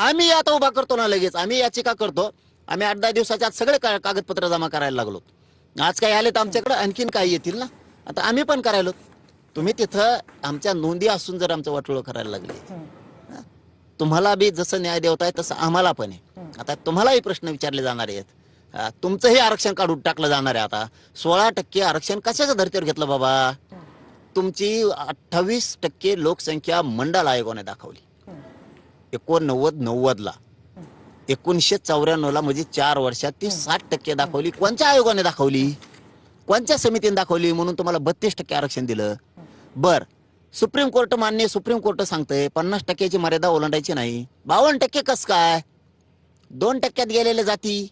आम्ही आता उभा करतो ना लगेच. आम्ही याचिका करतो. आम्ही आठ दहा दिवसाच्या आत सगळे का- कागदपत्र जमा करायला लागलो. आज काय आले तर आमच्याकडे आणखीन काय येतील ना? आता आम्ही पण करायलो. तुम्ही तिथं आमच्या नोंदी असून जर आमचं वाटोळं करायला लागले. हा? तुम्हाला बी जसं न्याय देवताय तसं आम्हाला पण आहे. आता तुम्हालाही प्रश्न विचारले जाणार आहेत. हा, तुमचंही आरक्षण काढून टाकलं जाणार आहे आता. सोळा टक्के आरक्षण कशाच्या धर्तीवर घेतलं बाबा? तुमची अठ्ठावीस टक्के लोकसंख्या मंडळ आयोगाने दाखवली. एकोणनव्वद नव्वदला. एकोणीसशे चौऱ्याण्णवला म्हणजे चार वर्षात ती साठ टक्के दाखवली. कोणत्या आयोगाने दाखवली? कोणत्या समितीने दाखवली म्हणून तुम्हाला बत्तीस टक्के आरक्षण दिलं? बर. सुप्रीम कोर्ट मान्य सुप्रीम कोर्ट सांगतंय पन्नास टक्क्याची मर्यादा ओलांडायची नाही. बावन्न टक्के कस काय? दोन टक्क्यात गेलेल्या जाती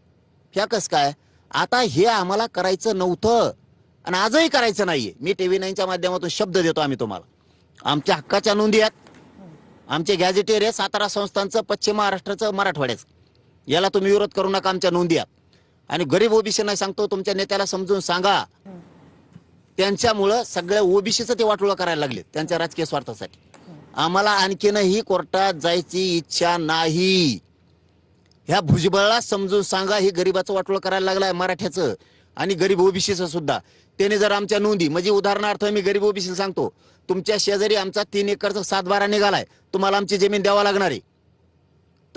ह्या कस काय? आता हे आम्हाला करायचं नव्हतं आणि आजही करायचं नाहीये. मी टीव्ही नाईनच्या माध्यमातून शब्द देतो आम्ही तुम्हाला. आमच्या हक्काच्या नोंदी आहेत. आमचे गॅजेटियर आहे सातारा संस्थांचं पश्चिम महाराष्ट्राचं मराठवाड्याचं. याला तुम्ही विरोध करू नका आमच्या नोंदी आणि गरीब ओबीसीना सांगतो तुमच्या नेत्याला समजून सांगा. त्यांच्यामुळं सगळ्या ओबीसीचं ते वाटोळं करायला लागले त्यांच्या राजकीय स्वार्थासाठी. आम्हाला आणखीनही कोर्टात जायची इच्छा नाही. ह्या भुजबळला समजून सांगा ही गरीबाचं वाटोळं करायला लागलाय मराठ्याचं. आणि गरीब ओबीसीचं सुद्धा. त्याने जर आमच्या नोंदी म्हणजे उदाहरणार्थ मी गरीब ओबीसी सांगतो तुमच्या शेजारी आमचा तीन एकरचा सातबारा निघालाय तुम्हाला आमची जमीन द्यावा लागणार आहे.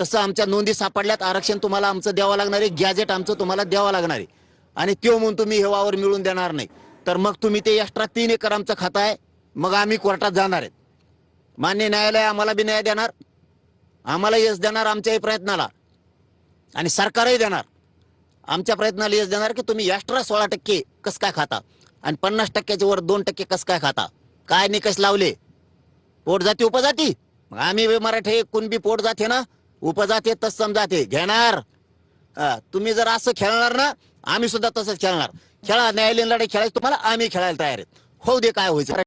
तसं आमच्या नोंदी सापडल्यात आरक्षण तुम्हाला आमचं द्यावं लागणार आहे गॅजेट आमचं तुम्हाला द्यावं लागणार आहे. आणि त्यो म्हणून तुम्ही हे वावर मिळून देणार नाही. तर मग तुम्ही ते एक्स्ट्रा तीन एकर आमचं खातं आहे मग आम्ही कोर्टात जाणार आहेत. मान्य न्यायालय आम्हाला बी न्याय देणार आम्हाला यश देणार आमच्याही प्रयत्नाला. आणि सरकारही देणार. आमच्या प्रयत्नाला यश देणार की तुम्ही एक्स्ट्रा सोळा टक्के कस काय खाता? आणि पन्नास टक्क्याच्या वर दोन टक्के कस काय खाता? काय निकष लावले? पोट जाती उपजाती आम्ही मराठे मराठी कुणबी पोट जाते ना उपजाते तस समजाते घेणार? तुम्ही जर असं खेळणार ना आम्ही सुद्धा तसंच खेळणार. खेळा न्यायालयीन लढाई खेळायची तुम्हाला आम्ही खेळायला तयार आहेत. होऊ दे काय व्हायचं